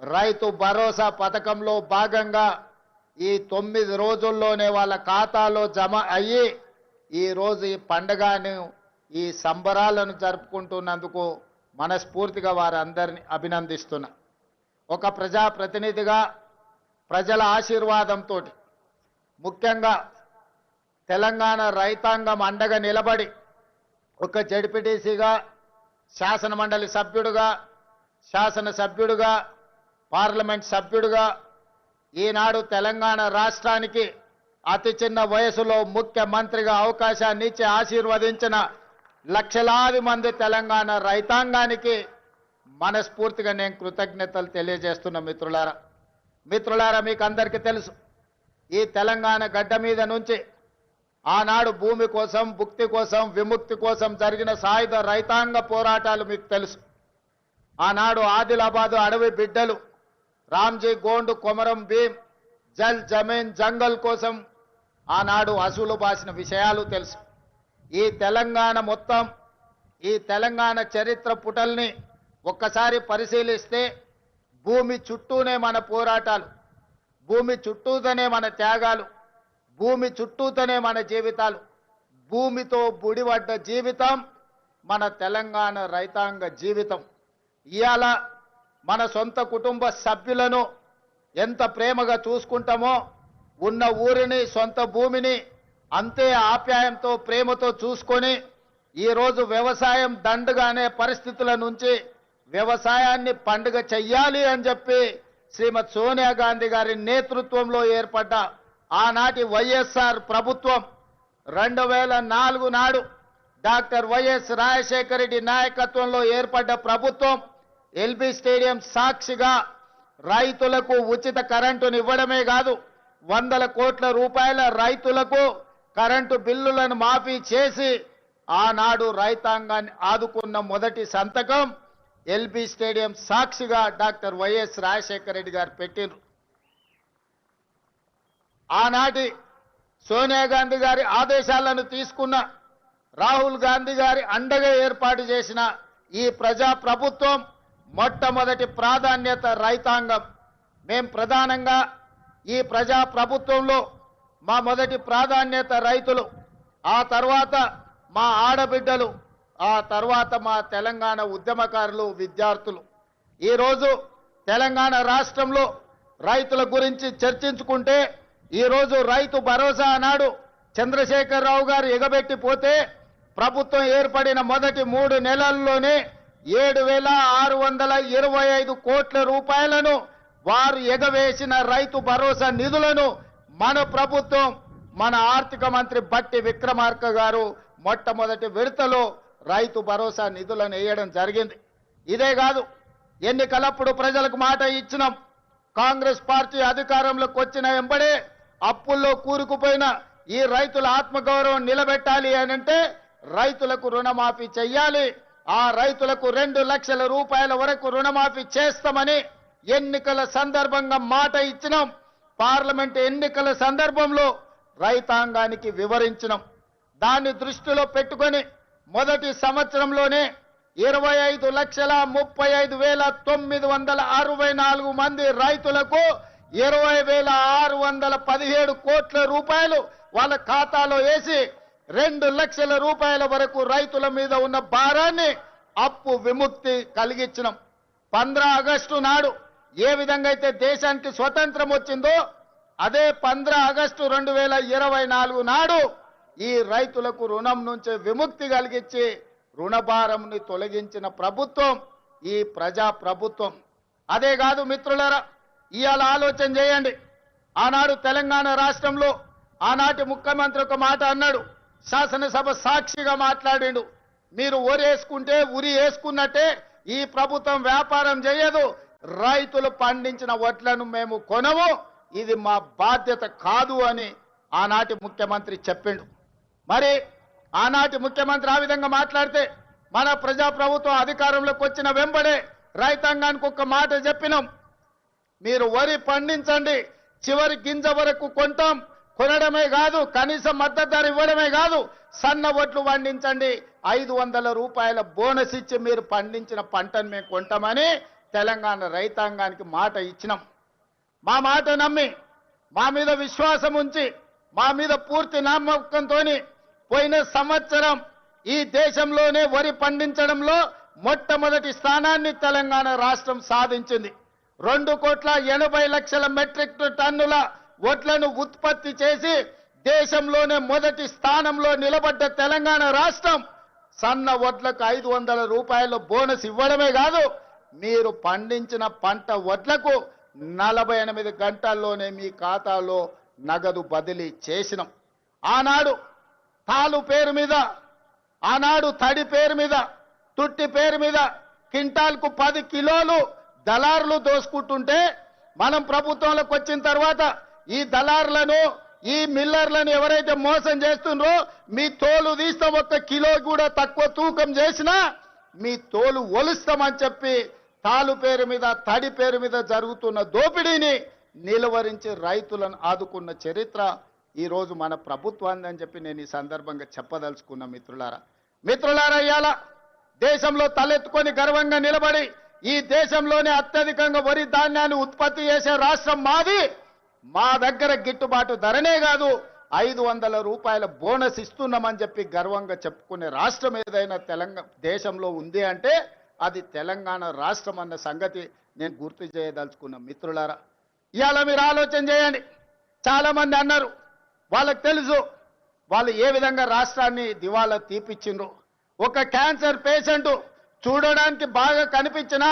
రైతు భరోసా పథకంలో భాగంగా ఈ తొమ్మిది రోజుల్లోనే వాళ్ళ ఖాతాలో జమ అయ్యి ఈరోజు ఈ పండుగను ఈ సంబరాలను జరుపుకుంటున్నందుకు మనస్ఫూర్తిగా వారందరిని అభినందిస్తున్నా. ఒక ప్రజాప్రతినిధిగా ప్రజల ఆశీర్వాదంతో ముఖ్యంగా తెలంగాణ రైతాంగం అండగా నిలబడి ఒక జడ్పీటీసీగా శాసన మండలి సభ్యుడుగా శాసనసభ్యుడుగా పార్లమెంట్ సభ్యుడుగా ఈనాడు తెలంగాణ రాష్ట్రానికి అతి చిన్న వయసులో ముఖ్యమంత్రిగా అవకాశాన్ని ఇచ్చి ఆశీర్వదించిన లక్షలాది మంది తెలంగాణ రైతాంగానికి మనస్ఫూర్తిగా నేను కృతజ్ఞతలు తెలియజేస్తున్న మిత్రులారా. మిత్రులారా మీకు అందరికీ తెలుసు ఈ తెలంగాణ గడ్డ మీద నుంచి ఆనాడు భూమి కోసం భుక్తి కోసం విముక్తి కోసం జరిగిన సాయుధ రైతాంగ పోరాటాలు మీకు తెలుసు. ఆనాడు ఆదిలాబాదు అడవి బిడ్డలు రామ్జీ గోండు కొమరం భీం జల్ జమీన్ జంగల్ కోసం ఆనాడు అసూలు బాసిన విషయాలు తెలుసు. ఈ తెలంగాణ మొత్తం ఈ తెలంగాణ చరిత్ర పుటల్ని ఒక్కసారి పరిశీలిస్తే భూమి చుట్టూనే మన పోరాటాలు భూమి చుట్టూతోనే మన త్యాగాలు భూమి చుట్టూతోనే మన జీవితాలు భూమితో బుడిపడ్డ జీవితం మన తెలంగాణ రైతాంగ జీవితం. ఇవాళ మన సొంత కుటుంబ సభ్యులను ఎంత ప్రేమగా చూసుకుంటామో ఉన్న ఊరిని సొంత భూమిని అంతే ఆప్యాయంతో ప్రేమతో చూసుకొని ఈరోజు వ్యవసాయం దండగానే పరిస్థితుల నుంచి వ్యవసాయాన్ని పండుగ చెయ్యాలి అని చెప్పి శ్రీమతి సోనియా గాంధీ గారి నేతృత్వంలో ఏర్పడ్డ ఆనాటి వైఎస్ఆర్ ప్రభుత్వం రెండు వేల నాలుగు నాడు డాక్టర్ వైఎస్ రాజశేఖర రెడ్డి నాయకత్వంలో ఏర్పడ్డ ప్రభుత్వం ఎల్బీ స్టేడియం సాక్షిగా రైతులకు ఉచిత కరెంటును ఇవ్వడమే కాదు వందల కోట్ల రూపాయల రైతులకు కరెంటు బిల్లులను మాఫీ చేసి ఆనాడు రైతాంగాన్ని ఆదుకున్న మొదటి సంతకం ఎల్బీ స్టేడియం సాక్షిగా డాక్టర్ వైఎస్ రాజశేఖర రెడ్డి గారు పెట్టిండ్రు. ఆనాటి సోనియా గాంధీ గారి ఆదేశాలను తీసుకున్న రాహుల్ గాంధీ గారి అండగా ఏర్పాటు చేసిన ఈ ప్రజా ప్రభుత్వం మొట్టమొదటి ప్రాధాన్యత రైతాంగం. మేం ప్రధానంగా ఈ ప్రజా ప్రభుత్వంలో మా మొదటి ప్రాధాన్యత రైతులు. ఆ తర్వాత మా ఆడబిడ్డలు ఆ తర్వాత మా తెలంగాణ ఉద్యమకారులు విద్యార్థులు. ఈరోజు తెలంగాణ రాష్ట్రంలో రైతుల గురించి చర్చించుకుంటే ఈరోజు రైతు భరోసా అన్నాడు చంద్రశేఖరరావు గారు ఎగబెట్టిపోతే ప్రభుత్వం ఏర్పడిన మొదటి మూడు నెలల్లోనే ఏడు వేల ఆరు వందల ఇరవై ఐదు కోట్ల రూపాయలను వారు ఎగవేసిన రైతు భరోసా నిధులను మన ప్రభుత్వం మన ఆర్థిక మంత్రి బట్టి విక్రమార్క గారు మొట్టమొదటి విడతలో రైతు భరోసా నిధులను వేయడం జరిగింది. ఇదే కాదు ఎన్నికలప్పుడు ప్రజలకు మాట ఇచ్చినాం. కాంగ్రెస్ పార్టీ అధికారంలోకి వచ్చిన వెంబడే అప్పుల్లో కూరుకుపోయిన ఈ రైతుల ఆత్మగౌరవం నిలబెట్టాలి అని అంటే రైతులకు రుణమాఫీ చెయ్యాలి ఆ రైతులకు రెండు లక్షల రూపాయల వరకు రుణమాఫీ చేస్తామని ఎన్నికల సందర్భంగా మాట ఇచ్చినాం. పార్లమెంట్ ఎన్నికల సందర్భంలో రైతాంగానికి వివరించినాం. దాన్ని దృష్టిలో పెట్టుకొని మొదటి సంవత్సరంలోనే ఇరవై ఐదు లక్షల ముప్పై ఐదు వేల తొమ్మిది వందల అరవై నాలుగు మంది రైతులకు ఇరవై వేల ఆరు వందల పదిహేడు కోట్ల రూపాయలు వాళ్ళ ఖాతాలో వేసి రెండు లక్షల రూపాయల వరకు రైతుల మీద ఉన్న భారాన్ని అప్పు విముక్తి కలిగించినాం పంద్రా ఆగస్టు నాడు ఏ విధంగా అయితే దేశానికి స్వతంత్రం వచ్చిందో అదే పంద్రా ఆగస్టు రెండు వేల ఇరవై నాలుగు నాడు ఈ రైతులకు రుణం నుంచి విముక్తి కలిగించి రుణభారంని తొలగించిన ప్రభుత్వం ఈ ప్రజా ప్రభుత్వం అదే కాదు మిత్రులరా ఇవాళ ఆలోచన చేయండి. ఆనాడు తెలంగాణ రాష్ట్రంలో ఆనాటి ముఖ్యమంత్రి ఒక మాట అన్నాడు. శాసనసభ సాక్షిగా మాట్లాడిండు. మీరు ఒరేసుకుంటే ఉరి వేసుకున్నట్టే ఈ ప్రభుత్వం వ్యాపారం చేయదు. రైతులు పండించిన వడ్లను మేము కొనము. ఇది మా బాధ్యత కాదు అని ఆనాటి ముఖ్యమంత్రి చెప్పిండు. మరి ఆనాటి ముఖ్యమంత్రి ఆ విధంగా మాట్లాడితే మన ప్రజా ప్రభుత్వం అధికారంలోకి వచ్చిన వెంబడే రైతాంగానికి ఒక మాట చెప్పినాం. మీరు వరి పండించండి చివరి గింజ వరకు కొంటాం. కొనడమే కాదు కనీస మద్దతు ధర ఇవ్వడమే కాదు సన్న ఒట్లు పండించండి. ఐదు వందల రూపాయల బోనస్ ఇచ్చి మీరు పండించిన పంటను మేము కొంటామని తెలంగాణ రైతాంగానికి మాట ఇచ్చినాం. మా మాట నమ్మి మా మీద విశ్వాసం ఉంచి మా మీద పూర్తి నమ్మకంతో పోయిన సంవత్సరం ఈ దేశంలోనే వరి పండించడంలో మొట్టమొదటి స్థానాన్ని తెలంగాణ రాష్ట్రం సాధించింది. రెండు కోట్ల ఎనభై లక్షల మెట్రిక్ టన్నుల వడ్లను ఉత్పత్తి చేసి దేశంలోనే మొదటి స్థానంలో నిలబడ్డ తెలంగాణ రాష్ట్రం సన్న వడ్లకు ఐదు వందల రూపాయల బోనస్ ఇవ్వడమే కాదు మీరు పండించిన పంట వడ్లకు నలభై ఎనిమిది గంటల్లోనే మీ ఖాతాలో నగదు బదిలీ చేసినాం. ఆనాడు తాలు పేరు మీద ఆనాడు తడి పేరు మీద తుట్టి పేరు మీద కింటాల్కు పది కిలోలు దళారులు దోసుకుంటుంటే మనం ప్రభుత్వంలోకి వచ్చిన తర్వాత ఈ దళారులను ఈ మిల్లర్లను ఎవరైతే మోసం చేస్తుండ్రో మీ తోలు తీస్తాం ఒక్క కిలో కూడా తక్కువ తూకం చేసినా మీ తోలు ఒలుస్తామని చెప్పి తాలు పేరు మీద తడి పేరు మీద జరుగుతున్న దోపిడీని నిలువరించి రైతులను ఆదుకున్న చరిత్ర ఈరోజు మన ప్రభుత్వాన్ని అని చెప్పి నేను ఈ సందర్భంగా చెప్పదలుచుకున్న మిత్రులారా. మిత్రులారా ఇవాళ దేశంలో తలెత్తుకొని గర్వంగా నిలబడి ఈ దేశంలోనే అత్యధికంగా వరి ధాన్యాన్ని ఉత్పత్తి చేసే రాష్ట్రం మాది. మా దగ్గర గిట్టుబాటు ధరనే కాదు ఐదు వందల రూపాయల బోనస్ ఇస్తున్నామని చెప్పి గర్వంగా చెప్పుకునే రాష్ట్రం ఏదైనా తెలంగాణ దేశంలో ఉంది అంటే అది తెలంగాణ రాష్ట్రం అన్న సంగతి నేను గుర్తు చేయదలుచుకున్న మిత్రులారా. ఇవాళ మీరు ఆలోచన చేయండి. చాలామంది అన్నారు వాళ్ళకి తెలుసు వాళ్ళు ఏ విధంగా రాష్ట్రాన్ని దివాలా తీపిచ్చిండ్రు. ఒక క్యాన్సర్ పేషెంట్ చూడడానికి బాగా కనిపించిన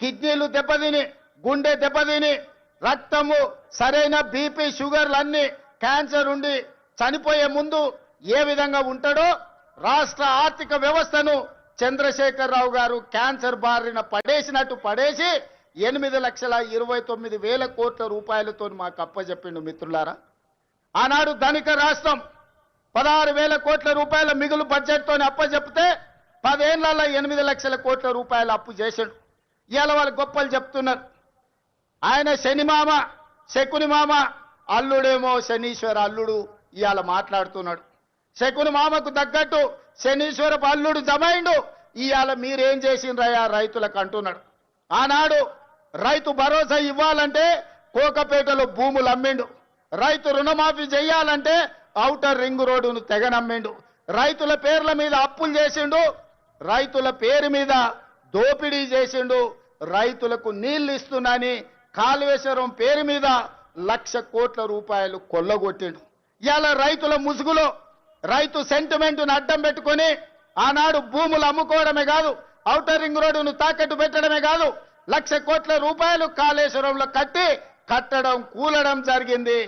కిడ్నీలు దెబ్బతిని గుండె దెబ్బతిని రక్తము సరైన బీపీ షుగర్లు అన్ని క్యాన్సర్ ఉండి చనిపోయే ముందు ఏ విధంగా ఉంటాడో రాష్ట్ర ఆర్థిక వ్యవస్థను చంద్రశేఖరరావు గారు క్యాన్సర్ బారిన పడేసినట్టు పడేసి ఎనిమిది లక్షల ఇరవై తొమ్మిది వేల కోట్ల రూపాయలతో మాకు అప్పచెప్పిండు మిత్రులారా. ఆనాడు ధనిక రాష్ట్రం పదహారు వేల కోట్ల రూపాయల మిగులు బడ్జెట్తో అప్పచెప్తే పదేళ్ళలో ఎనిమిది లక్షల కోట్ల రూపాయలు అప్పు చేశాడు ఇవాళ వాళ్ళు గొప్పలు చెప్తున్నారు. ఆయన శని మామ శకుని మామ అల్లుడేమో శనీశ్వర అల్లుడు ఇవాళ మాట్లాడుతున్నాడు. శకుని మామకు తగ్గట్టు శనీశ్వరపు అల్లుడు జమైండు. ఇవాళ మీరేం చేసిండ్రయ్యా? రైతులకు అంటున్నాడు. ఆనాడు రైతు భరోసా ఇవ్వాలంటే కోకపేటలో భూములు అమ్మిండు. రైతు రుణమాఫీ చేయాలంటే ఔటర్ రింగ్ రోడ్డును తెగనమ్మిండు. రైతుల పేర్ల మీద అప్పులు చేసిండు. రైతుల పేరు మీద దోపిడీ చేసిండు. రైతులకు నీళ్ళు ఇస్తున్నాని కాళేశ్వరం పేరు మీద లక్ష కోట్ల రూపాయలు కొల్లగొట్టిండు. ఇవాళ రైతుల ముసుగులో రైతు సెంటిమెంట్ను అడ్డం పెట్టుకొని ఆనాడు భూములు అమ్ముకోవడమే కాదు ఔటర్ రింగ్ రోడ్డును తాకట్టు పెట్టడమే కాదు లక్ష కోట్ల రూపాయలు కాళేశ్వరంలో కట్టి కట్టడం కూలడం జరిగింది.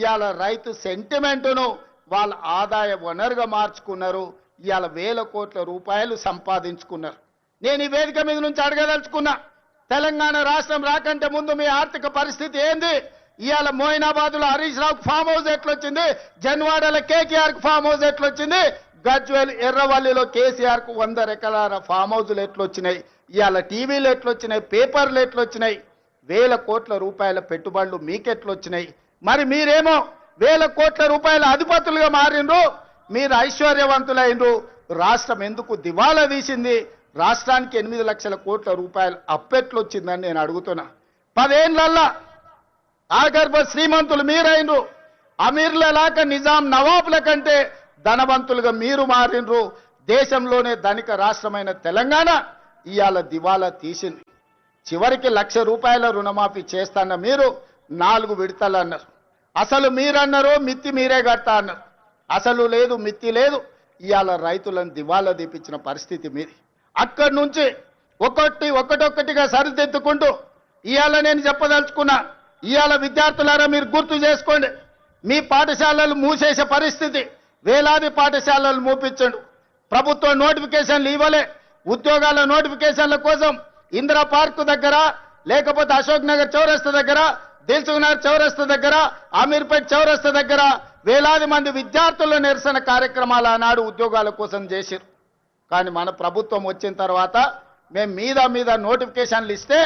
ఇవాళ రైతు సెంటిమెంటును వాళ్ళ ఆదాయ వనరుగా మార్చుకున్నారు. ఇవాళ వేల కోట్ల రూపాయలు సంపాదించుకున్నారు. నేను ఈ వేదిక మీద నుంచి అడగదలుచుకున్నా తెలంగాణ రాష్ట్రం రాకంటే ముందు మీ ఆర్థిక పరిస్థితి ఏంది? ఇవాళ మోయినాబాద్లో హరీష్ రావుకు ఫామ్ హౌస్ ఎట్లొచ్చింది? జన్వాడలో కేకేఆర్కు ఫామ్ హౌస్ ఎట్లొచ్చింది? గజ్వేల్ ఎర్రవల్లిలో కేసీఆర్కు వంద ఎకరాల ఫామ్ హౌజులు ఎట్లొచ్చినాయి? ఇవాళ టీవీలు ఎట్లొచ్చినాయి? పేపర్లు ఎట్లొచ్చినాయి? వేల కోట్ల రూపాయల పెట్టుబడులు మీకెట్లొచ్చినాయి? మరి మీరేమో వేల కోట్ల రూపాయల అధిపతులుగా మారిండ్రు. మీరు ఐశ్వర్యవంతులైనరు రాష్ట్రం ఎందుకు దివాలా తీసింది రాష్ట్రానికి ఎనిమిది లక్షల కోట్ల రూపాయలు అప్పెట్లొచ్చిందని నేను అడుగుతున్నా. పదేళ్ళల్లా ఆగర్భ శ్రీమంతులు మీరైనరు అమీర్లలాక నిజాం నవాబుల కంటే ధనవంతులుగా మీరు మారినరు దేశంలోనే ధనిక రాష్ట్రమైన తెలంగాణ ఇవాళ దివాలా తీసింది. చివరికి లక్ష రూపాయల రుణమాఫీ చేస్తాన్న మీరు నాలుగు విడతలు అన్నారు. అసలు మీరన్నారు మిత్తి మీరే కడతా అన్నారు. అసలు లేదు మిత్తి లేదు. ఇవాళ రైతులను దివాలా దీపించిన పరిస్థితి మీది. అక్కడి నుంచి ఒక్కొక్కటి ఒక్కటొక్కటిగా సరిదిద్దుకుంటూ ఇవాళ నేను చెప్పదలుచుకున్నా ఇవాళ విద్యార్థులారా మీరు గుర్తు చేసుకోండి. మీ పాఠశాలలు మూసేసే పరిస్థితి వేలాది పాఠశాలలు మూపించండు. ప్రభుత్వం నోటిఫికేషన్లు ఇవ్వలే. ఉద్యోగాల నోటిఫికేషన్ల కోసం ఇందిరా పార్క్ దగ్గర లేకపోతే అశోక్ నగర్ చౌరస్తా దగ్గర దిల్సుఖ్ నగర్ చౌరస్తా దగ్గర అమీర్పేట్ చౌరస్తా దగ్గర వేలాది మంది విద్యార్థుల నిరసన కార్యక్రమాలు ఆనాడు ఉద్యోగాల కోసం చేశారు కానీ మన ప్రభుత్వం వచ్చిన తర్వాత మేము మీద మీద నోటిఫికేషన్లు ఇస్తే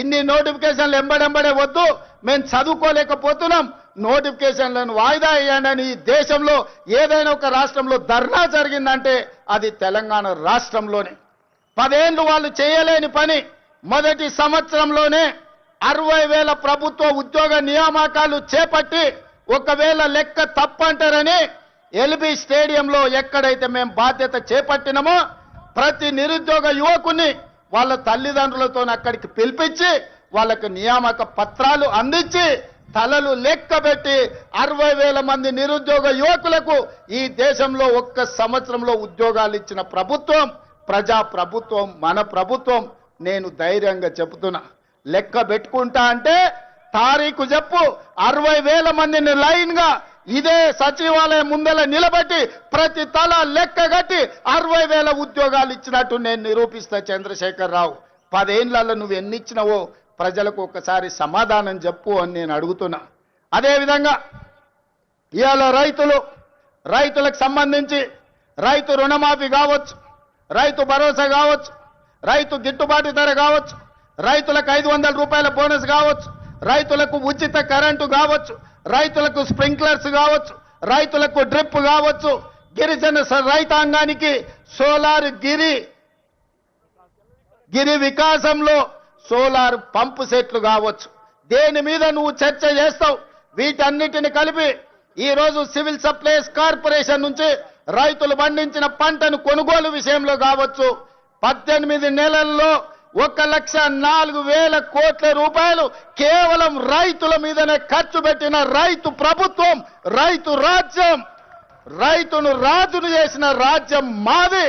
ఇన్ని నోటిఫికేషన్లు ఎంబడెంబడే వద్దు మేము చదువుకోలేకపోతున్నాం. నోటిఫికేషన్లను వాయిదా వేయండి అని ఈ దేశంలో ఏదైనా ఒక రాష్ట్రంలో ధర్నా జరిగిందంటే అది తెలంగాణ రాష్ట్రంలోనే. పదేళ్ళు వాళ్ళు చేయలేని పని. మొదటి సంవత్సరంలోనే అరవై వేల ప్రభుత్వ ఉద్యోగ నియామకాలు చేపట్టి ఒకవేళ లెక్క తప్పంటారని ఎల్బీ స్టేడియంలో ఎక్కడైతే మేము బాధ్యత చేపట్టినమో ప్రతి నిరుద్యోగ యువకుని వాళ్ళ తల్లిదండ్రులతో అక్కడికి పిలిపించి వాళ్ళకు నియామక పత్రాలు అందించి తలలు లెక్కబెట్టి అరవై వేల మంది నిరుద్యోగ యువకులకు ఈ దేశంలో ఒక్క సంవత్సరంలో ఉద్యోగాలు ఇచ్చిన ప్రభుత్వం ప్రజా ప్రభుత్వం మన ప్రభుత్వం నేను ధైర్యంగా చెబుతున్నా. లెక్క పెట్టుకుంటా అంటే తారీఖు చెప్పు అరవై వేల మందిని లైన్గా ఇదే సచివాలయం ముందల నిలబెట్టి ప్రతి తల లెక్క కట్టి అరవై వేల ఉద్యోగాలు ఇచ్చినట్టు నేను నిరూపిస్తా చంద్రశేఖర్ రావు పదేళ్ళలో నువ్వు ఎన్ని ఇచ్చినావో ప్రజలకు ఒకసారి సమాధానం చెప్పు అని నేను అడుగుతున్నా. అదేవిధంగా ఇవాళ రైతులు రైతులకు సంబంధించి రైతు రుణమాఫీ కావచ్చు రైతు భరోసా కావచ్చు రైతు గిట్టుబాటు ధర కావచ్చు రైతులకు ఐదు వందల రూపాయల బోనస్ కావచ్చు రైతులకు ఉచిత కరెంటు కావచ్చు రైతులకు స్ప్రింక్లర్స్ కావచ్చు రైతులకు డ్రిప్ కావచ్చు గిరిజన రైతాంగానికి సోలార్ గిరి గిరి వికాసంలో సోలార్ పంపు సెట్లు కావచ్చు. దేని మీద నువ్వు చర్చ చేస్తావు? వీటన్నిటిని కలిపి ఈరోజు సివిల్ సప్లైస్ కార్పొరేషన్ నుంచి రైతులు పండించిన పంటను కొనుగోలు విషయంలో కావచ్చు. పద్దెనిమిది నెలల్లో ఒక లక్ష నాలుగు వేల కోట్ల రూపాయలు కేవలం రైతుల మీదనే ఖర్చు పెట్టిన రైతు ప్రభుత్వం రైతు రాజ్యం. రైతును రాజును చేసిన రాజ్యం మాది.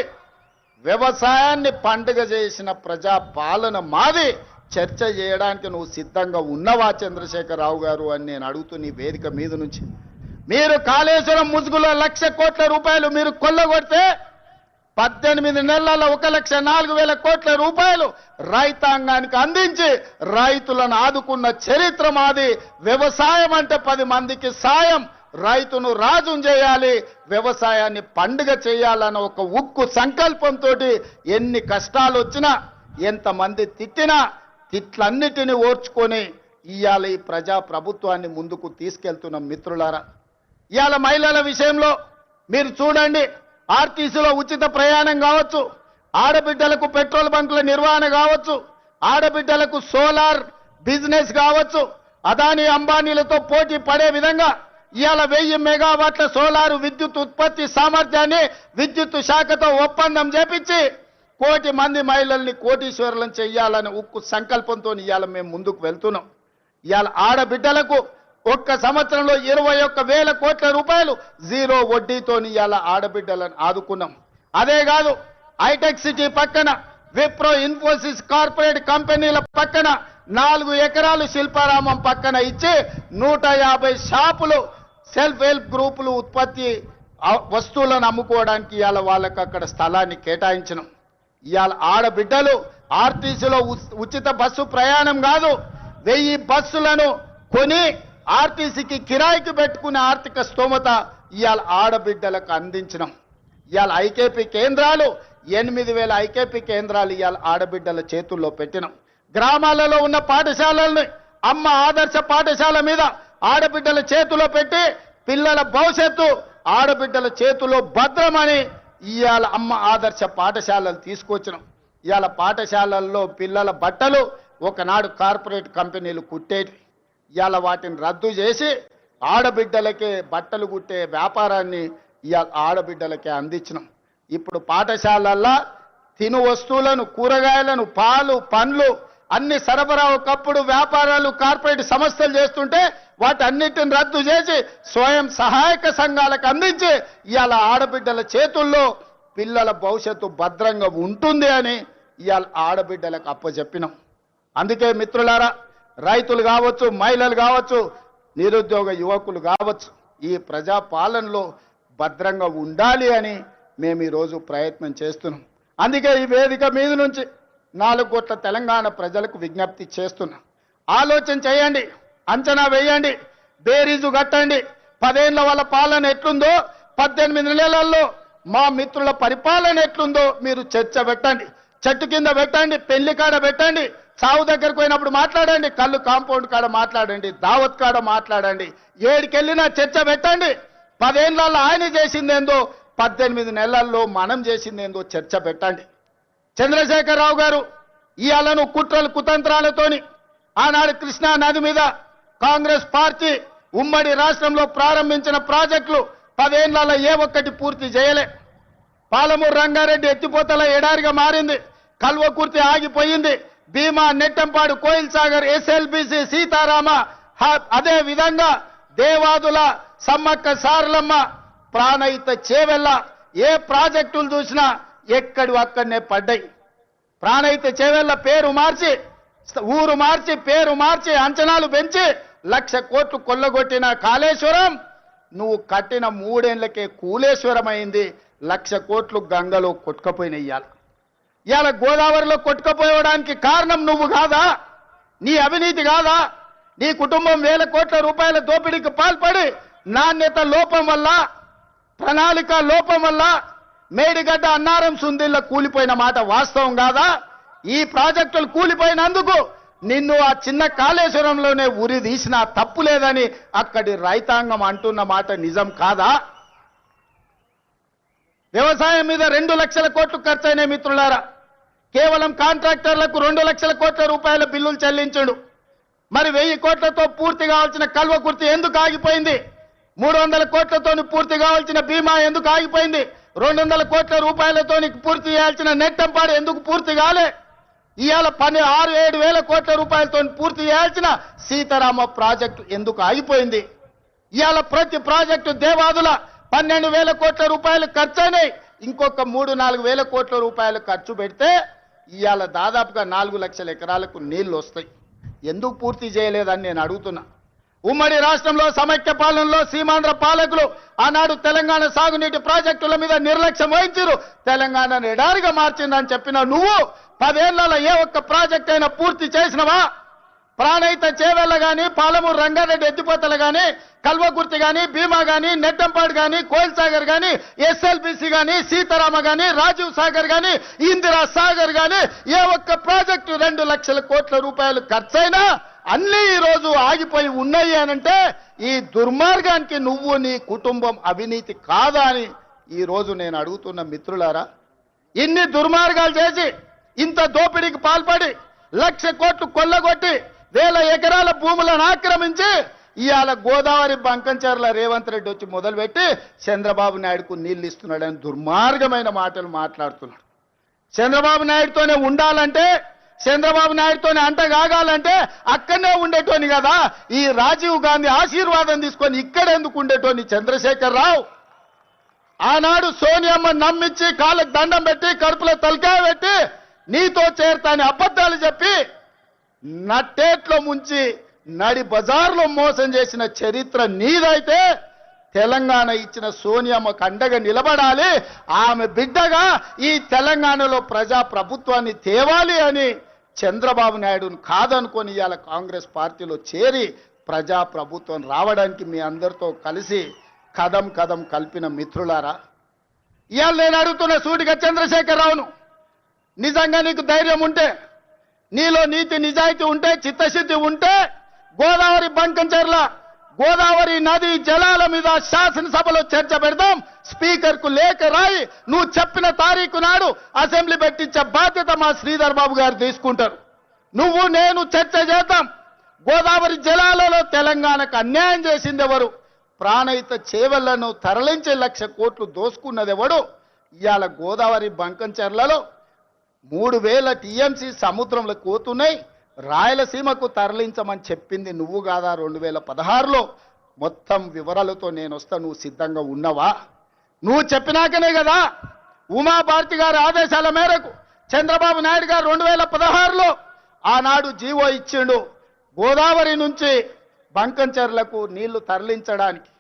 వ్యవసాయాన్ని పండుగ చేసిన ప్రజా పాలన మాది. చర్చ చేయడానికి నువ్వు సిద్ధంగా ఉన్నవా చంద్రశేఖరరావు గారు అని నేను అడుగుతూ నీ వేదిక మీద నుంచి. మీరు కాళేశ్వరం ముసుగులో లక్ష కోట్ల రూపాయలు మీరు కొల్లగొడితే పద్దెనిమిది నెలల ఒక లక్ష నాలుగు వేల కోట్ల రూపాయలు రైతాంగానికి అందించి రైతులను ఆదుకున్న చరిత్ర మాది. వ్యవసాయం అంటే పది మందికి సాయం. రైతును రాజుం చేయాలి. వ్యవసాయాన్ని పండుగ చేయాలన్న ఒక ఉక్కు సంకల్పంతో ఎన్ని కష్టాలు వచ్చినా ఎంతమంది తిట్టినా తిట్లన్నిటిని ఓర్చుకొని ఇవాళ ఈ ప్రజా ప్రభుత్వాన్ని ముందుకు తీసుకెళ్తున్న మిత్రులారా. ఇవాళ మహిళల విషయంలో మీరు చూడండి. ఆర్టీసీలో ఉచిత ప్రయాణం కావచ్చు ఆడబిడ్డలకు పెట్రోల్ బంకుల నిర్వహణ కావచ్చు ఆడబిడ్డలకు సోలార్ బిజినెస్ కావచ్చు అదాని అంబానీలతో పోటీ పడే విధంగా ఇవాళ వెయ్యి మెగావాట్ల సోలారు విద్యుత్ ఉత్పత్తి సామర్థ్యాన్ని విద్యుత్ శాఖతో ఒప్పందం చేపించి కోటి మంది మహిళల్ని కోటీశ్వరులను చెయ్యాలని ఉక్కు సంకల్పంతో ఇవాళ మేము ముందుకు వెళ్తున్నాం. ఇవాళ ఆడబిడ్డలకు ఒక్క సంవత్సరంలో ఇరవై ఒక్క వేల కోట్ల రూపాయలు జీరో వడ్డీతో ఇవాళ ఆడబిడ్డలను ఆదుకున్నాం. అదే కాదు హైటెక్ సిటీ పక్కన విప్రో ఇన్ఫోసిస్ కార్పొరేట్ కంపెనీల పక్కన నాలుగు ఎకరాలు శిల్పారామం పక్కన ఇచ్చి నూట యాభై షాపులు సెల్ఫ్ హెల్ప్ గ్రూపులు ఉత్పత్తి వస్తువులను అమ్ముకోవడానికి ఇవాళ వాళ్ళకి అక్కడ స్థలాన్ని కేటాయించినాం. ఇవాళ ఆడబిడ్డలు ఆర్టీసీలో ఉ- ఉచిత బస్సు ప్రయాణం కాదు వెయ్యి బస్సులను కొని ఆర్టీసీకి కిరాయికి పెట్టుకునే ఆర్థిక స్తోమత ఇవాళ ఆడబిడ్డలకు అందించినాం. ఇవాళ ఐకేపీ కేంద్రాలు ఎనిమిది వేల ఐకేపీ కేంద్రాలు ఇవాళ ఆడబిడ్డల చేతుల్లో పెట్టినాం. గ్రామాలలో ఉన్న పాఠశాలల్ని అమ్మ ఆదర్శ పాఠశాల మీద ఆడబిడ్డల చేతిలో పెట్టి పిల్లల భవిష్యత్తు ఆడబిడ్డల చేతిలో భద్రమని ఇవాళ అమ్మ ఆదర్శ పాఠశాలలు తీసుకొచ్చినాం. ఇవాళ పాఠశాలల్లో పిల్లల బట్టలు ఒకనాడు కార్పొరేట్ కంపెనీలు కుట్టేటివి. ఇవాళ వాటిని రద్దు చేసి ఆడబిడ్డలకే బట్టలు కుట్టే వ్యాపారాన్ని ఇవాళ ఆడబిడ్డలకే అందించినాం. ఇప్పుడు పాఠశాలల్లో తిను వస్తువులను కూరగాయలను పాలు పండ్లు అన్ని సరఫరా ఒకప్పుడు వ్యాపారాలు కార్పొరేట్ సంస్థలు చేస్తుంటే వాటన్నిటిని రద్దు చేసి స్వయం సహాయక సంఘాలకు అందించి ఇవాళ ఆడబిడ్డల చేతుల్లో పిల్లల భవిష్యత్తు భద్రంగా ఉంటుంది అని ఇవాళ ఆడబిడ్డలకు అప్పచెప్పినాం అందుకే మిత్రులారా రైతులు కావచ్చు మహిళలు కావచ్చు నిరుద్యోగ యువకులు కావచ్చు ఈ ప్రజా పాలనలో భద్రంగా ఉండాలి అని మేము ఈరోజు ప్రయత్నం చేస్తున్నాం. అందుకే ఈ వేదిక మీద నుంచి నాలుగు కోట్ల తెలంగాణ ప్రజలకు విజ్ఞప్తి చేస్తున్నాం. ఆలోచన చేయండి అంచనా వేయండి బేరీజు కట్టండి. పదేళ్ళ వాళ్ళ పాలన ఎట్లుందో పద్దెనిమిది నెలల్లో మా మిత్రుల పరిపాలన ఎట్లుందో మీరు చర్చ పెట్టండి. చెట్టు కింద పెట్టండి పెళ్ళి కాడ పెట్టండి. సావు దగ్గరకు పోయినప్పుడు మాట్లాడండి కళ్ళు కాంపౌండ్ కాడ మాట్లాడండి దావత్ కాడ మాట్లాడండి ఏడికెళ్ళినా చర్చ పెట్టండి. పదేళ్ళల్లో ఆయన చేసిందేందో పద్దెనిమిది నెలల్లో మనం చేసిందేందో చర్చ పెట్టండి. చంద్రశేఖరరావు గారు ఇవాళను కుట్రలు కుతంత్రాలతోని ఆనాడు కృష్ణా నది మీద కాంగ్రెస్ పార్టీ ఉమ్మడి రాష్ట్రంలో ప్రారంభించిన ప్రాజెక్టులు పదేళ్ళలో ఏ ఒక్కటి పూర్తి చేయలే. పాలమూరు రంగారెడ్డి ఎత్తిపోతల ఎడారిగా మారింది కల్వకుర్తి ఆగిపోయింది భీమా నెట్టంపాడు కోయిల్ సాగర్ ఎస్ఎల్బిసి సీతారామ అదే విధంగా దేవాదుల సమ్మక్క సారలమ్మ ప్రాణయిత చేవెళ్ళ ఏ ప్రాజెక్టులు చూసినా ఎక్కడి అక్కడనే పడ్డాయి. ప్రాణయిత చేవెళ్ళ పేరు మార్చి ఊరు మార్చి పేరు మార్చి అంచనాలు పెంచి లక్ష కోట్లు కొల్లగొట్టిన కాళేశ్వరం నువ్వు కట్టిన మూడేళ్ళకే కూలేశ్వరం అయింది లక్ష కోట్లు గంగలో కొట్టుకపోయినయ్యాలి ఇవాళ గోదావరిలో కొట్టుకుపోవడానికి కారణం నువ్వు కాదా? నీ అవినీతి కాదా? నీ కుటుంబం వేల కోట్ల రూపాయల దోపిడీకి పాల్పడి నాణ్యత లోపం వల్ల ప్రణాళిక లోపం వల్ల మేడిగడ్డ అన్నారం సుందిల్ల కూలిపోయిన మాట వాస్తవం కాదా? ఈ ప్రాజెక్టులు కూలిపోయినందుకు నిన్ను ఆ చిన్న కాళేశ్వరంలోనే ఉరి తీసినా తప్పు లేదని అక్కడి రైతాంగం అంటున్న మాట నిజం కాదా? వ్యవసాయం మీద రెండు లక్షల కోట్లు ఖర్చైన మిత్రులారా. కేవలం కాంట్రాక్టర్లకు రెండు లక్షల కోట్ల రూపాయల బిల్లులు చెల్లించుడు. మరి వెయ్యి కోట్లతో పూర్తి కావాల్సిన కల్వకుర్తి ఎందుకు ఆగిపోయింది? మూడు వందల కోట్లతో పూర్తి కావాల్సిన బీమా ఎందుకు ఆగిపోయింది? రెండు వందల కోట్ల రూపాయలతో పూర్తి చేయాల్సిన నెట్టంపాడు ఎందుకు పూర్తి కాలే? ఇవాళ పని ఆరు ఏడు వేల కోట్ల రూపాయలతో పూర్తి చేయాల్సిన సీతారామ ప్రాజెక్టు ఎందుకు ఆగిపోయింది? ఇవాళ ప్రతి ప్రాజెక్టు దేవాదుల పన్నెండు వేల కోట్ల రూపాయలు ఖర్చు అయినాయి ఇంకొక మూడు నాలుగు వేల కోట్ల రూపాయలు ఖర్చు పెడితే ఇవాళ దాదాపుగా నాలుగు లక్షల ఎకరాలకు నీళ్ళు వస్తాయి. ఎందుకు పూర్తి చేయలేదని నేను అడుగుతున్నా. ఉమ్మడి రాష్ట్రంలో సమైక్య పాలనలో సీమాంధ్ర పాలకులు ఆనాడు తెలంగాణ సాగునీటి ప్రాజెక్టుల మీద నిర్లక్ష్యం వహించారు తెలంగాణను ఎడారిగా మార్చిందని చెప్పిన నువ్వు. పదేళ్ళలో ఏ ఒక్క ప్రాజెక్ట్ అయినా పూర్తి చేసినవా? ప్రాణహిత చేవెళ్ళ గాని పాలమూరు రంగారెడ్డి ఎత్తిపోతలు గాని కల్వకుర్తి గాని భీమా గాని నెట్టంపాడు గాని కోయిల్ సాగర్ గాని ఎస్ఎల్బిసి గాని సీతారామ గాని రాజీవ్ సాగర్ గాని ఇందిరా సాగర్ గాని ఏ ఒక్క ప్రాజెక్టు రెండు లక్షల కోట్ల రూపాయలు ఖర్చైనా అన్ని ఈ రోజు ఆగిపోయి ఉన్నాయి అనంటే ఈ దుర్మార్గానికి నువ్వు నీ కుటుంబం అవినీతి కాదా అని ఈరోజు నేను అడుగుతున్న మిత్రులారా ఇన్ని దుర్మార్గాలు చేసి ఇంత దోపిడీకి పాల్పడి లక్ష కోట్లు కొల్లగొట్టి వేల ఎకరాల భూములను ఆక్రమించి ఇవాళ గోదావరి బంకంచర్ల రేవంత్ రెడ్డి వచ్చి మొదలుపెట్టి చంద్రబాబు నాయుడుకు నీళ్ళు ఇస్తున్నాడని దుర్మార్గమైన మాటలు మాట్లాడుతున్నాడు. చంద్రబాబు నాయుడుతోనే ఉండాలంటే చంద్రబాబు నాయుడుతోనే అంట కాగాలంటే అక్కడనే ఉండేటోని కదా. ఈ రాజీవ్ గాంధీ ఆశీర్వాదం తీసుకొని ఇక్కడ ఎందుకు ఉండేటోని చంద్రశేఖర్ రావు. ఆనాడు సోనియమ్మ నమ్మించి కాళ్ళకు దండం పెట్టి కడుపులో తలకాయ పెట్టి నీతో చేరతాని అబద్ధాలు చెప్పి నట్టేట్లో ముంచి నడి బజార్లో మోసం చేసిన చరిత్ర నీదైతే తెలంగాణ ఇచ్చిన సోనియామ్మకు అండగా నిలబడాలి. ఆమె బిడ్డగా ఈ తెలంగాణలో ప్రజా ప్రభుత్వాన్ని తేవాలి అని చంద్రబాబు నాయుడును కాదనుకొని ఇవాళ కాంగ్రెస్ పార్టీలో చేరి ప్రజా ప్రభుత్వం రావడానికి మీ అందరితో కలిసి కదం కదం కలిపిన మిత్రులారా ఇవాళ నేను అడుగుతున్న సూటిగా చంద్రశేఖరరావును నిజంగా నీకు ధైర్యం ఉంటే నీలో నీతి నిజాయితీ ఉంటే చిత్తశుద్ధి ఉంటే గోదావరి బంకంచర్ల గోదావరి నది జలాల మీద శాసనసభలో చర్చ పెడదాం. స్పీకర్కు లేఖ రాయి నువ్వు చెప్పిన తారీఖు నాడు అసెంబ్లీ పెట్టించే బాధ్యత మా శ్రీధర్ బాబు గారు తీసుకుంటారు. నువ్వు నేను చర్చ చేద్దాం. గోదావరి జలాలలో తెలంగాణకు అన్యాయం చేసింది ఎవరు ప్రాణహిత చేవలను తరలించే లక్ష కోట్లు దోసుకున్నది ఎవడు ఇవాళ గోదావరి బంకంచెర్లలో మూడు వేల టీఎంసీ సముద్రంలో కోతున్నాయి. రాయలసీమకు తరలించమని చెప్పింది నువ్వు కాదా రెండు వేల పదహారులో? మొత్తం వివరాలతో నేను వస్తా నువ్వు సిద్ధంగా ఉన్నవా? నువ్వు చెప్పినాకనే కదా ఉమాభారతి గారి ఆదేశాల మేరకు చంద్రబాబు నాయుడు గారు రెండు వేల పదహారులో ఆనాడు జీవో ఇచ్చిండు. గోదావరి నుంచి బంకంచెర్లకు నీళ్ళు తరలించడానికి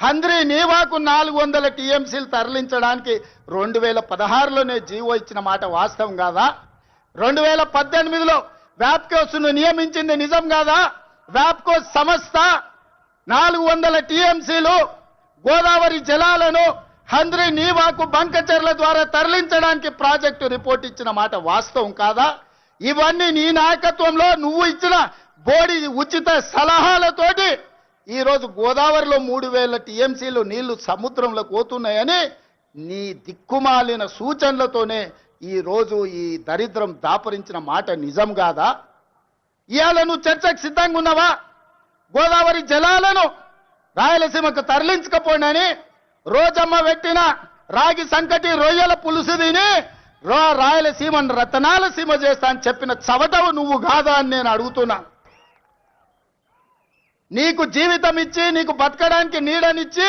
హంద్రీ నీవాకు నాలుగు వందల టీఎంసీలు తరలించడానికి రెండు వేల పదహారులోనే జీవో ఇచ్చిన మాట వాస్తవం కాదా? రెండు వేల పద్దెనిమిదిలో వ్యాప్కోస్ను నియమించింది నిజం కాదా? వ్యాప్కోస్ సంస్థ నాలుగు వందల టీఎంసీలు గోదావరి జలాలను హంద్రీ నీవాకు బంకచర్ల ద్వారా తరలించడానికి ప్రాజెక్టు రిపోర్ట్ ఇచ్చిన మాట వాస్తవం కాదా? ఇవన్నీ నీ నాయకత్వంలో నువ్వు ఇచ్చిన బోడి ఉచిత సలహాలతోటి ఈరోజు గోదావరిలో మూడు వేల టీఎంసీలు నీళ్ళు సముద్రంలో పోతున్నాయని నీ దిక్కుమాలిన సూచనలతోనే ఈ రోజు ఈ దరిద్రం దాపరించిన మాట నిజం కాదా? ఇవాళ నువ్వు చర్చకు సిద్ధంగా ఉన్నావా? గోదావరి జలాలను రాయలసీమకు తరలించకపోయినని రోజమ్మ పెట్టిన రాగి సంకటి రొయ్యల పులుసు తిని రో రాయలసీమను రతనాల సీమ చేస్తా అని చెప్పిన చవటవు నువ్వు కాదా అని నేను అడుగుతున్నా. నీకు జీవితం ఇచ్చి నీకు బతకడానికి నీడనిచ్చి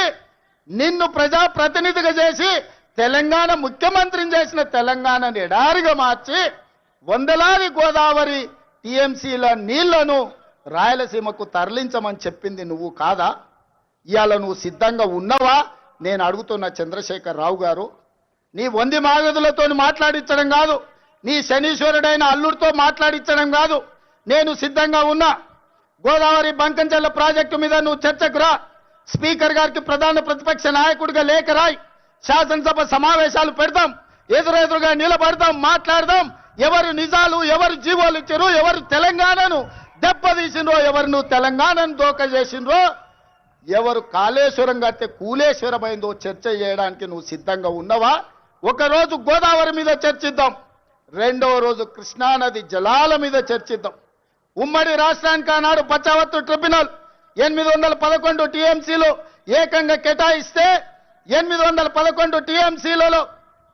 నిన్ను ప్రజాప్రతినిధిగా చేసి తెలంగాణ ముఖ్యమంత్రిని చేసిన తెలంగాణని ఎడారిగా మార్చి వందలాది గోదావరి టీఎంసీల నీళ్ళను రాయలసీమకు తరలించమని చెప్పింది నువ్వు కాదా? ఇవాళ నువ్వు సిద్ధంగా ఉన్నవా? నేను అడుగుతున్న చంద్రశేఖర్ రావు గారు నీ వంది మాగదులతో మాట్లాడించడం కాదు నీ శనీశ్వరుడైన అల్లుడితో మాట్లాడించడం కాదు నేను సిద్ధంగా ఉన్నా. గోదావరి బంకంచెల్ల ప్రాజెక్టు మీద నువ్వు చర్చకు రా. స్పీకర్ గారికి ప్రధాన ప్రతిపక్ష నాయకుడిగా లేఖ రాయి. శాసనసభ సమావేశాలు పెడతాం. ఎదురెదురుగా నిలబడతాం మాట్లాడదాం. ఎవరు నిజాలు ఎవరు జీవోలు ఇచ్చారు ఎవరు తెలంగాణను దెబ్బతీసిండ్రో ఎవరు నువ్వు తెలంగాణను దోక చేసిండ్రో ఎవరు కాళేశ్వరం కడితే కూలేశ్వరమైందో చర్చ చేయడానికి నువ్వు సిద్ధంగా ఉన్నవా? ఒకరోజు గోదావరి మీద చర్చిద్దాం. రెండవ రోజు కృష్ణానది జలాల మీద చర్చిద్దాం. ఉమ్మడి రాష్ట్రానికి ఆనాడు పచ్చావత్తు ట్రిబ్యునల్ ఎనిమిది వందల పదకొండు టీఎంసీలు ఏకంగా కేటాయిస్తే ఎనిమిది వందల పదకొండు టీఎంసీలలో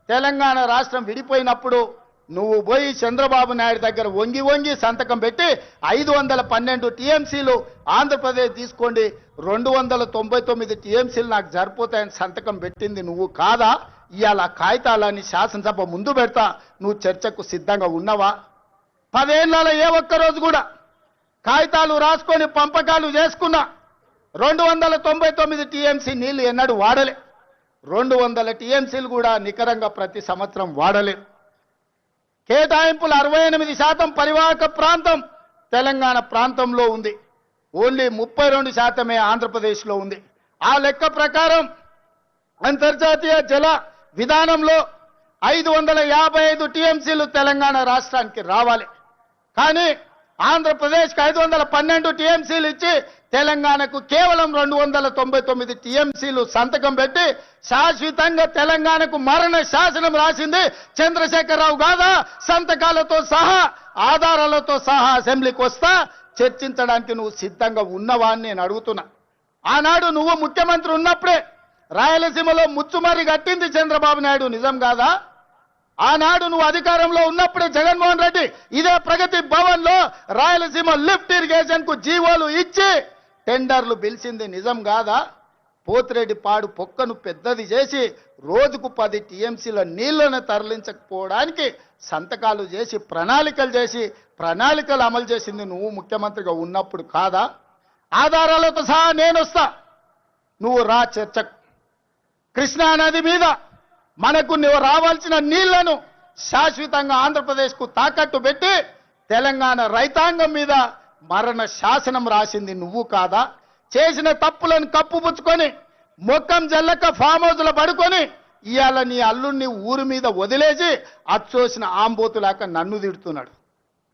తెలంగాణ రాష్ట్రం విడిపోయినప్పుడు నువ్వు పోయి చంద్రబాబు నాయుడు దగ్గర వంగి వంగి సంతకం పెట్టి ఐదు వందల పన్నెండు టీఎంసీలు ఆంధ్రప్రదేశ్ తీసుకోండి. రెండు వందల తొంభై తొమ్మిది టీఎంసీలు నాకు సరిపోతాయని సంతకం పెట్టింది నువ్వు కాదా? ఇవాళ కాగితాలని శాసనసభ ముందు పెడతా. నువ్వు చర్చకు సిద్ధంగా ఉన్నావా? పదేళ్ళలో ఏ ఒక్క రోజు కూడా కాగితాలు రాసుకొని పంపకాలు చేసుకున్న రెండు వందల తొంభై తొమ్మిది టీఎంసీ నీళ్ళు ఎన్నడూ వాడలే. రెండు వందల టీఎంసీలు కూడా నికరంగా ప్రతి సంవత్సరం వాడలేదు కేటాయింపులు అరవై ఎనిమిది శాతం పరివాహక ప్రాంతం తెలంగాణ ప్రాంతంలో ఉంది. ఓన్లీ ముప్పై రెండు శాతమే ఆంధ్రప్రదేశ్లో ఉంది. ఆ లెక్క ప్రకారం అంతర్జాతీయ జల విధానంలో ఐదు వందల యాభై ఐదు టీఎంసీలు తెలంగాణ రాష్ట్రానికి రావాలి. కానీ ఆంధ్రప్రదేశ్కి ఐదు వందల పన్నెండు టీఎంసీలు ఇచ్చి తెలంగాణకు కేవలం రెండు వందల తొంభై తొమ్మిది టీఎంసీలు సంతకం పెట్టి శాశ్వతంగా తెలంగాణకు మరణ శాసనం రాసింది చంద్రశేఖరరావు కాదా? సంతకాలతో సహా ఆధారాలతో సహా అసెంబ్లీకి వస్తా చర్చించడానికి నువ్వు సిద్ధంగా ఉన్నవా అని నేను అడుగుతున్నా. ఆనాడు నువ్వు ముఖ్యమంత్రి ఉన్నప్పుడే రాయలసీమలో ముచ్చుమరి కట్టింది చంద్రబాబు నాయుడు నిజం కాదా? ఆనాడు నువ్వు అధికారంలో ఉన్నప్పుడే జగన్మోహన్ రెడ్డి ఇదే ప్రగతి భవన్లో రాయలసీమ లిఫ్ట్ ఇరిగేషన్కు జీవోలు ఇచ్చి టెండర్లు పిలిచింది నిజం కాదా? పోతిరెడ్డి పాడు పొక్కను పెద్దది చేసి రోజుకు పది టీఎంసీల నీళ్ళను తరలించకపోవడానికి సంతకాలు చేసి ప్రణాళికలు చేసి ప్రణాళికలు అమలు చేసింది నువ్వు ముఖ్యమంత్రిగా ఉన్నప్పుడు కాదా? ఆధారాలతో సహా నేను వస్తా. నువ్వు రా చర్చకు. కృష్ణా నది మీద మనకు రావాల్సిన నీళ్ళను శాశ్వతంగా ఆంధ్రప్రదేశ్కు తాకట్టు పెట్టి తెలంగాణ రైతాంగం మీద మరణ శాసనం రాసింది నువ్వు కాదా? చేసిన తప్పులను కప్పుపుచ్చుకొని మొక్కం జల్లక ఫామ్ హౌస్లో పడుకొని ఇవాళ నీ అల్లుడిని ఊరి మీద వదిలేసి అచ్చోసిన ఆంబోతులాక నన్ను తిడుతున్నాడు.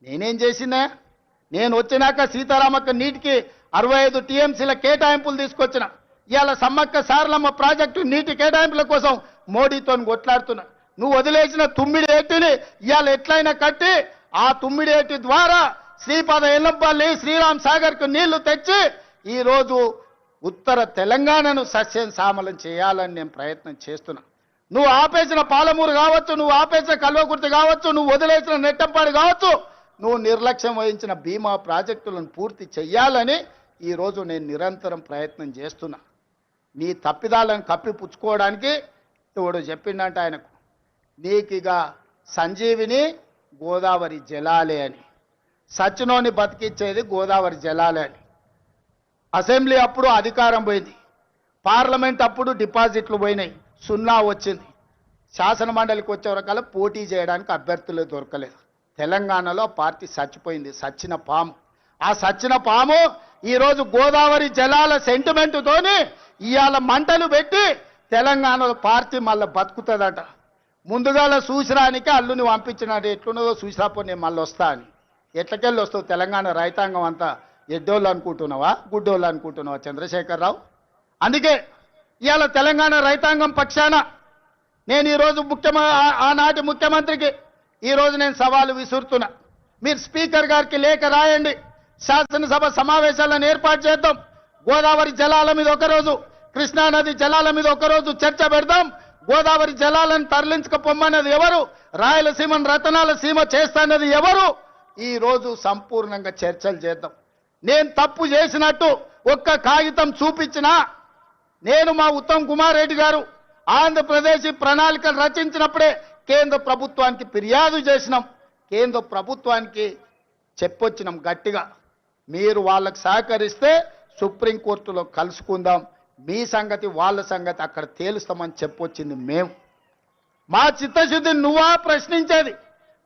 నేనేం చేసినా? నేను వచ్చినాక సీతారామక్క నీటికి అరవై ఐదు టీఎంసీల కేటాయింపులు తీసుకొచ్చిన. ఇవాళ సమ్మక్క సారలమ్మ ప్రాజెక్టు నీటి కేటాయింపుల కోసం మోడీతో కొట్లాడుతున్నా. నువ్వు వదిలేసిన తుమ్మిడి ఏటిని ఇవాళ ఎట్లయినా కట్టి ఆ తుమ్మిడి ఏటి ద్వారా శ్రీపాద ఎల్లంపల్లి శ్రీరామ్ సాగర్కు నీళ్ళు తెచ్చి ఈరోజు ఉత్తర తెలంగాణను సస్యం సామలం చేయాలని నేను ప్రయత్నం చేస్తున్నా. నువ్వు ఆపేసిన పాలమూరు కావచ్చు నువ్వు ఆపేసిన కల్వకుర్తి కావచ్చు నువ్వు వదిలేసిన నెట్టంపాడు కావచ్చు నువ్వు నిర్లక్ష్యం వహించిన బీమా ప్రాజెక్టులను పూర్తి చెయ్యాలని ఈరోజు నేను నిరంతరం ప్రయత్నం చేస్తున్నా. నీ తప్పిదాలను కప్పిపుచ్చుకోవడానికి తోడు చెప్పిండంట ఆయనకు నీకిగా సంజీవిని గోదావరి జలాలే అని. సచ్చినోని బతికిచ్చేది గోదావరి జలాలే అని. అసెంబ్లీ అప్పుడు అధికారం పోయింది. పార్లమెంట్ అప్పుడు డిపాజిట్లు పోయినాయి. సున్నా వచ్చింది. శాసన మండలికి వచ్చే పోటీ చేయడానికి అభ్యర్థులు దొరకలేదు. తెలంగాణలో పార్టీ చచ్చిపోయింది. సచ్చిన పాము. ఆ సచ్చిన పాము ఈరోజు గోదావరి జలాల సెంటిమెంటుతోని ఇవాళ మంటలు పెట్టి తెలంగాణలో పార్టీ మళ్ళీ బతుకుతుందట. ముందుగాల చూసిరానికి అల్లుని పంపించినట్టు ఎట్లున్నదో చూసిరాపో నేను మళ్ళీ వస్తా అని. ఎట్లకెళ్ళి వస్తావు? తెలంగాణ రైతాంగం అంతా ఎడ్డోళ్ళు అనుకుంటున్నావా? గుడ్డోళ్ళు అనుకుంటున్నావా? చంద్రశేఖరరావు? అందుకే ఇవాళ తెలంగాణ రైతాంగం పక్షాన నేను ఈరోజు ముఖ్యమ ఆనాటి ముఖ్యమంత్రికి ఈరోజు నేను సవాలు విసురుతున్నా. మీరు స్పీకర్ గారికి లేఖ రాయండి. శాసనసభ సమావేశాలను ఏర్పాటు చేద్దాం. గోదావరి జలాల మీద ఒకరోజు కృష్ణానది జలాల మీద ఒకరోజు చర్చ పెడదాం. గోదావరి జలాలను తరలించకపోమ్మన్నది ఎవరు? రాయలసీమను రతనాల సీమ చేస్తాన్నది ఎవరు? ఈ రోజు సంపూర్ణంగా చర్చలు చేద్దాం. నేను తప్పు చేసినట్టు ఒక్క కాగితం చూపించినా నేను మా ఉత్తమ్ కుమార్ రెడ్డి గారు ఆంధ్రప్రదేశ్ ప్రణాళికలు రచించినప్పుడే కేంద్ర ప్రభుత్వానికి ఫిర్యాదు చేసినాం. కేంద్ర ప్రభుత్వానికి చెప్పొచ్చినాం గట్టిగా. మీరు వాళ్ళకు సహకరిస్తే సుప్రీంకోర్టులో కలుసుకుందాం. మీ సంగతి వాళ్ళ సంగతి అక్కడ తేలుస్తామని చెప్పొచ్చింది మేము. మా చిత్తశుద్ధిని నువ్వా ప్రశ్నించేది.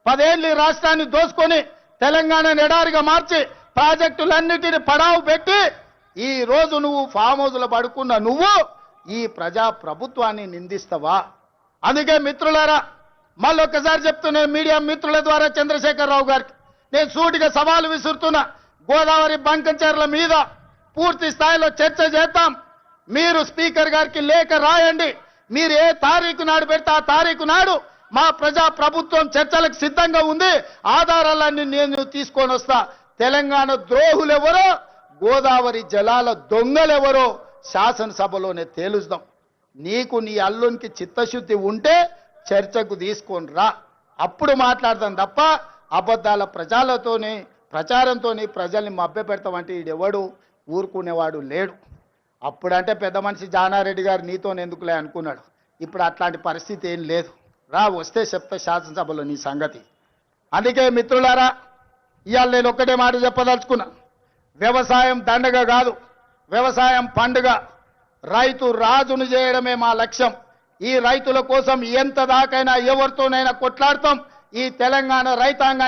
పదేళ్ళు రాష్ట్రాన్ని దోసుకొని తెలంగాణ ఎడారిగా మార్చి ప్రాజెక్టులన్నిటిని పడావు పెట్టి ఈ రోజు నువ్వు ఫామ్ హౌస్లో పడుకున్న నువ్వు ఈ ప్రజా ప్రభుత్వాన్ని నిందిస్తావా? అందుకే మిత్రులారా మళ్ళొక్కసారి చెప్తున్నా మీడియా మిత్రుల ద్వారా చంద్రశేఖరరావు గారికి. నేను సూటిగా సవాలు విసురుతున్నా గోదావరి బంకంచెర్ల మీద పూర్తి స్థాయిలో చర్చ చేద్దాం. మీరు స్పీకర్ గారికి లేఖ రాయండి. మీరు ఏ తారీఖు నాడు పెడితే ఆ తారీఖు నాడు మా ప్రజా ప్రభుత్వం చర్చలకు సిద్ధంగా ఉంది. ఆధారాలన్నీ నేను తీసుకొని వస్తా. తెలంగాణ ద్రోహులెవరో గోదావరి జలాల దొంగలెవరో శాసనసభలోనే తేలుస్తాం. నీకు నీ అల్లునికి చిత్తశుద్ధి ఉంటే చర్చకు తీసుకొని రా. అప్పుడు మాట్లాడదాం తప్ప అబద్ధాల ప్రజలతోని ప్రచారంతోని ప్రజల్ని మభ్యపెడతామంటే ఈడెవడు? ఊరుకునేవాడు లేడు. అప్పుడంటే పెద్ద మనిషి జానారెడ్డి గారు నీతో ఎందుకులే అనుకున్నాడు. ఇప్పుడు అట్లాంటి పరిస్థితి ఏం లేదు. రా వస్తే చెప్తా శాసనసభలో నీ సంగతి. అందుకే మిత్రులారా ఇవాళ నేను ఒక్కటే మాట చెప్పదలుచుకున్నా. వ్యవసాయం దండగ కాదు వ్యవసాయం పండుగ. రైతు రాజును చేయడమే మా లక్ష్యం. ఈ రైతుల కోసం ఎంత దాకైనా ఎవరితోనైనా కొట్లాడతాం. ఈ తెలంగాణ రైతాంగాన్ని